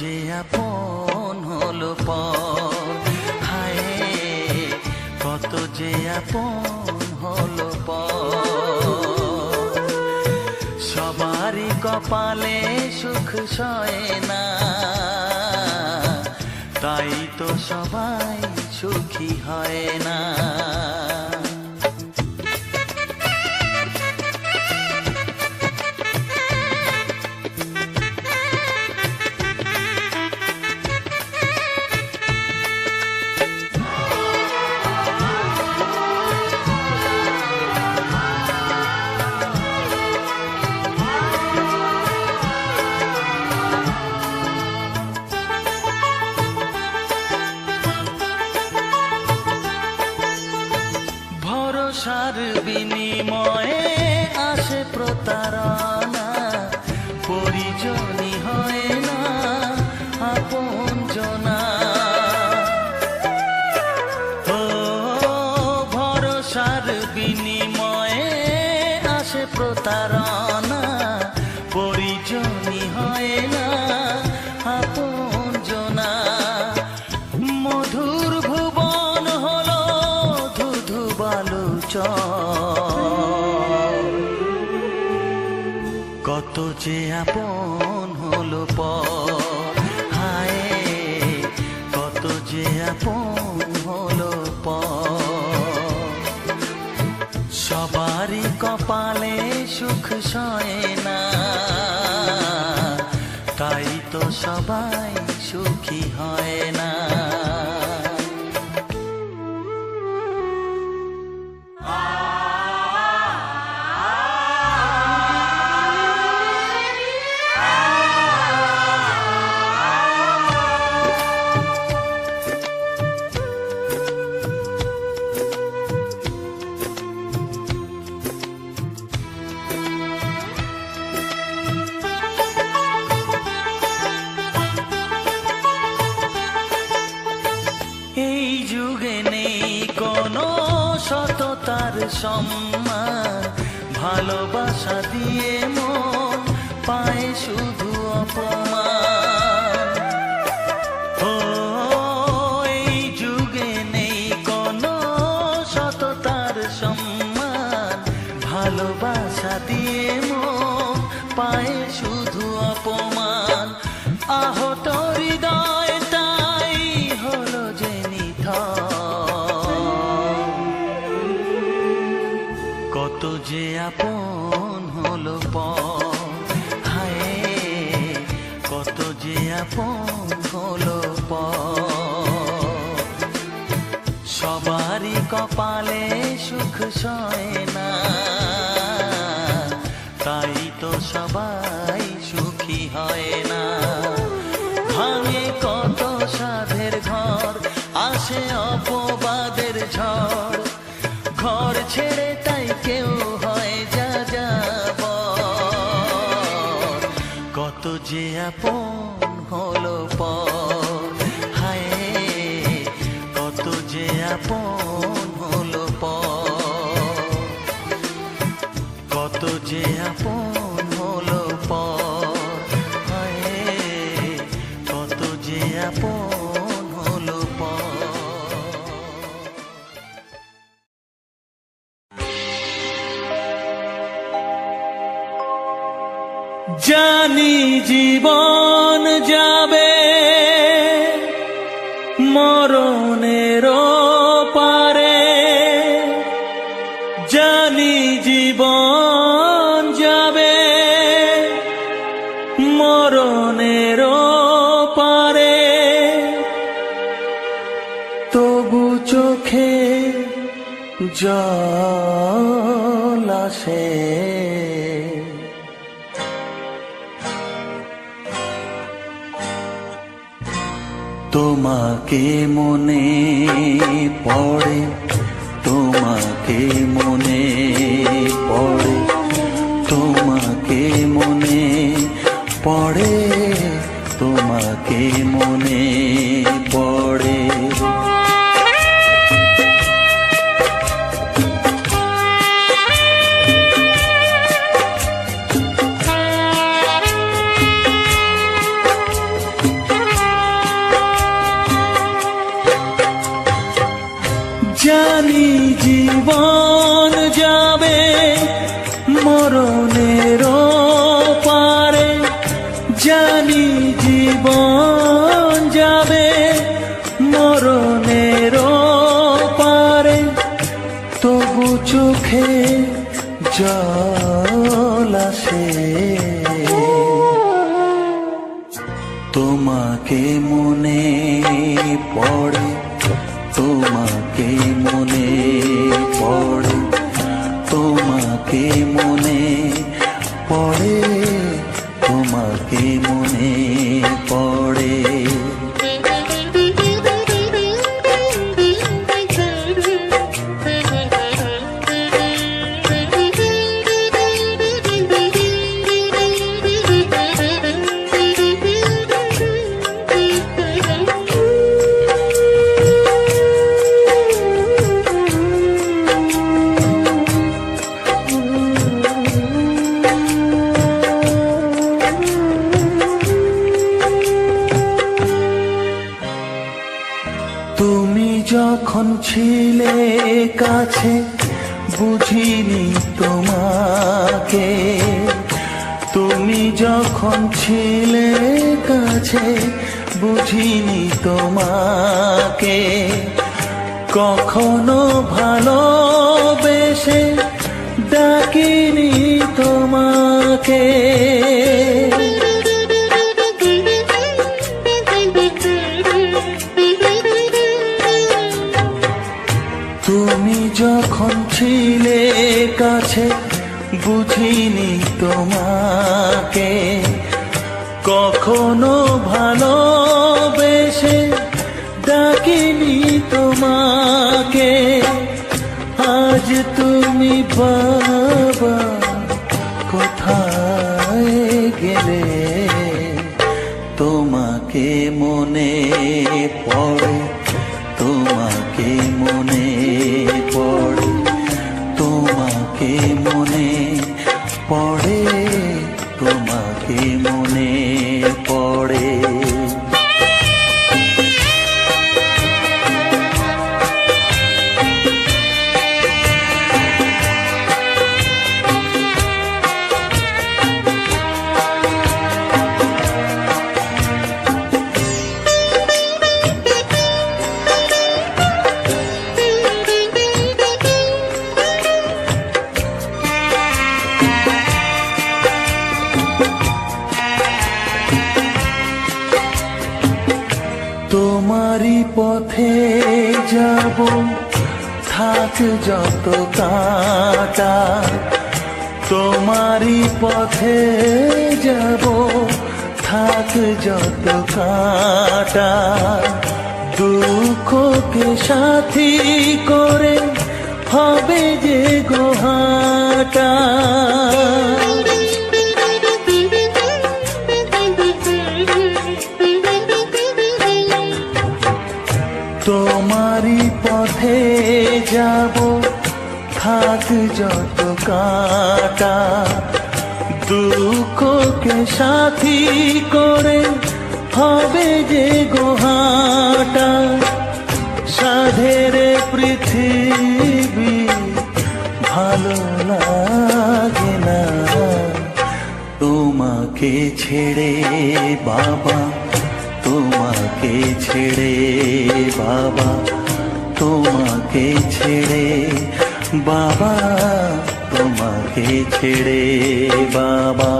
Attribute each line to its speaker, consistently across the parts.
Speaker 1: যে আপন হলো পর হায়, কত যে আপন হলো পর সবারই কপালে সুখ সয় না। তাই তো সবাই সুখী হয় না। প্রতারণা পরিজনী হয় না আপন জনা। মধুর ভুবন হলো ধুধু বালুচ কত যে আপন সুখ ভালোবাসা দিয়ে মন পায় শুধু অপমান। আহত হৃদয়টাই হলো যে কত যে আপন হলো হায়, কত যে আপন হলো সবারই কপালে সুখ সয় যে আপন জানি জীবন যাবে মরণের পারে। তবু চোখে জল তোমাকে মনে পড়ে তোমাকে পড়ে কাছে বুঝিনি তোমাকে। তুমি যখন ছিলে কাছে বুঝিনি তোমাকে। কখনো ভালোবেসে ডাকিনি তোমাকে। বুঝিনি তোমাকে। কখনো ভালোবেসে ডাকিনি তোমাকে। আজ তুমি বাবা। যাব, থাক যত কাটা। তোমারই পথে যাব, থাক যত কাটা। দুঃখকে সাথী করে হবে যে গোহাটা। তোমারই পথে যাব। থাক যত কাটা, দুঃখকে সাথী করে হবে যে গোহাটা। সাধের পৃথিবী ভালো লাগে না। তোমাকে ছেড়ে বাবা তোমাকে ছেড়ে, বাবা, তোমাকে ছেড়ে, বাবা, তোমাকে ছেড়ে, বাবা।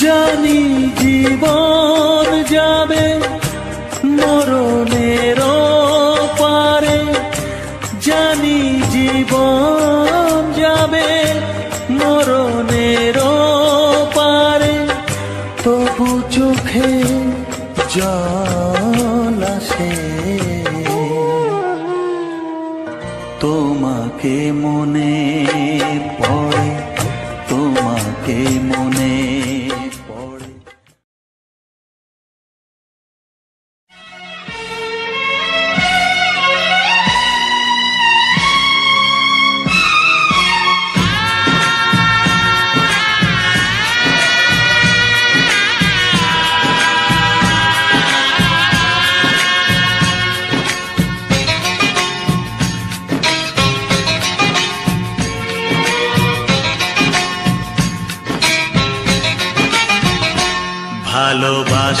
Speaker 1: জানি জীবন যাবে মরণের পারে, জানি জীবন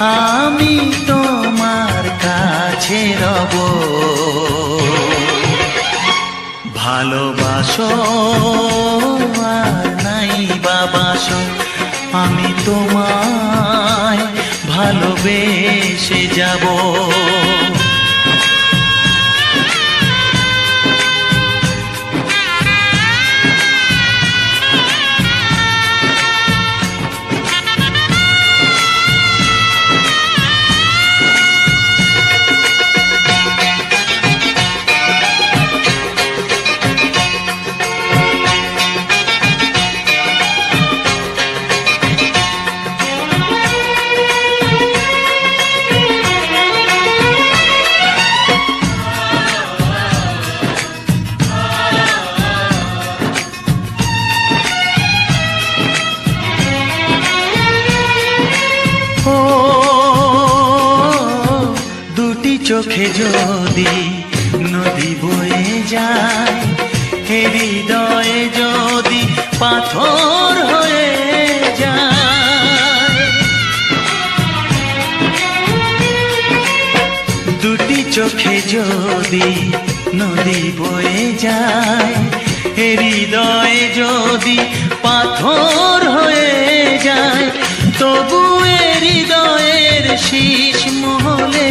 Speaker 1: আমি তোমার কাছে রব। ভালোবাসো নাই বাবাসো আমি তোমায় ভালোবেসে যাব। চোখে যদি নদী বয়ে যায় হৃদয়ে যদি পাথর হয়ে যায়। দুটি চোখে যদি নদী বয়ে যায় হৃদয়ে যদি পাথর হয়ে যায়, তবু হৃদয়ের শীষ মহলে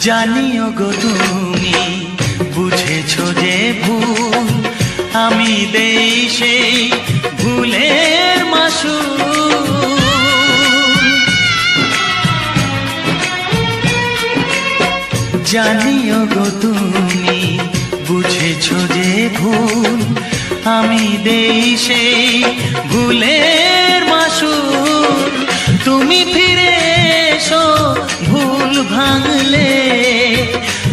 Speaker 1: জানিও গো তুমি, বুঝেছ যে ভুল। আমি দেই সেই ভুলের মাসু জানিও গো তুমি, বুঝেছ যে ভুল। আমি দেই সেই ভুলের মাসুল। তুমি ফিরে এসো, ভুল ভাঙলে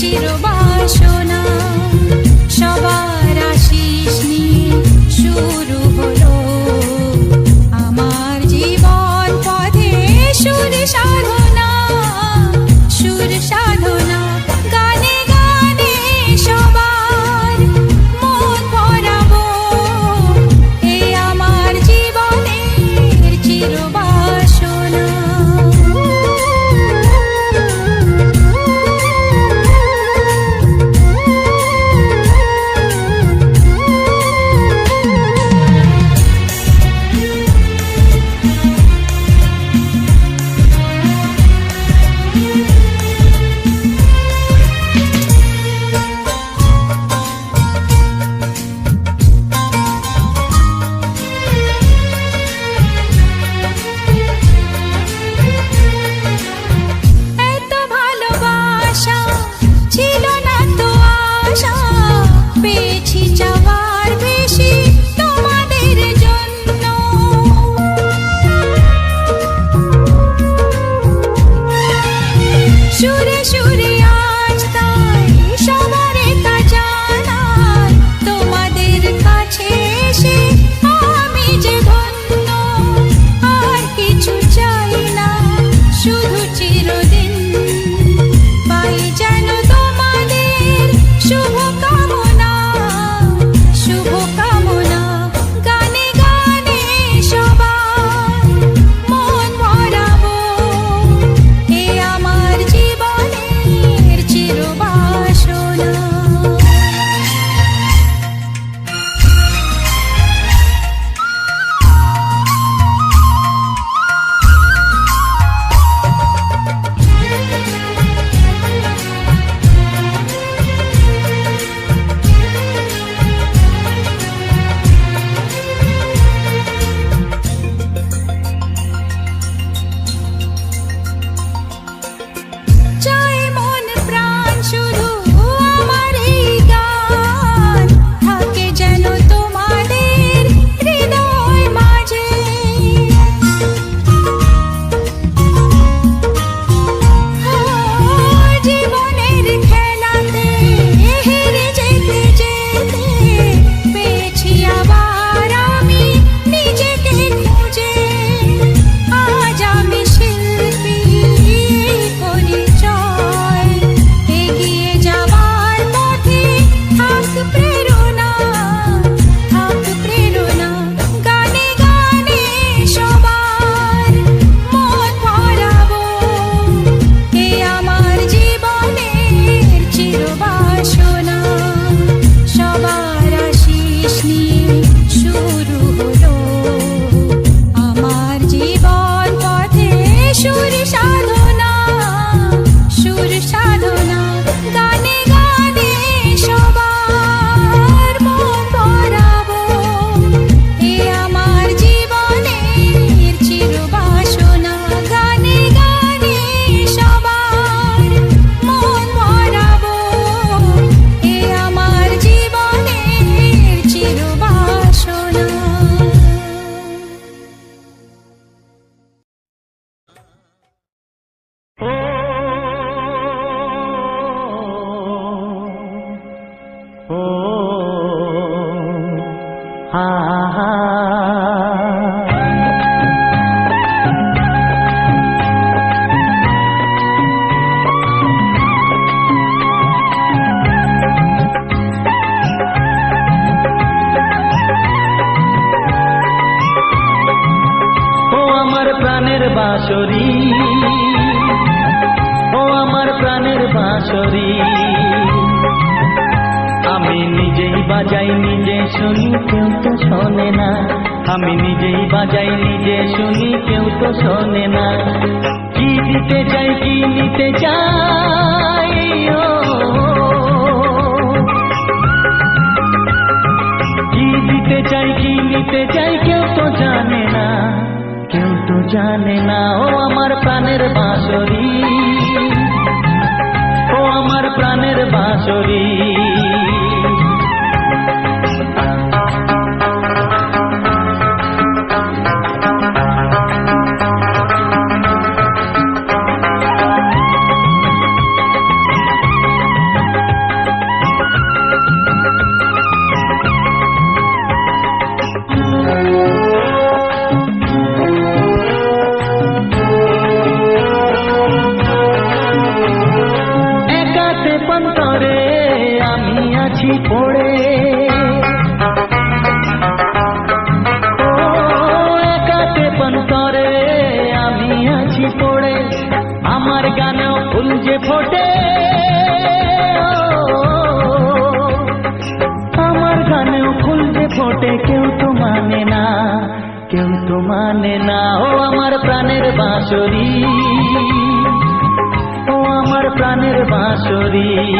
Speaker 2: চিরবাসনা যে
Speaker 1: শুনি কেউ তো শোনে না। কি দিতে চাই, কি নিতে চাই? কি দিতে চাই, কি নিতে চাই, কেউ তো জানে না। কেউ তো জানে না, ও আমার প্রাণের বাঁশরি। ও আমার প্রাণের বাঁশরি। நீ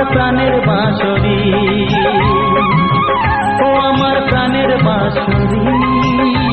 Speaker 1: আমার প্রাণের বাঁশরি। ও আমার প্রাণের বাঁশরি।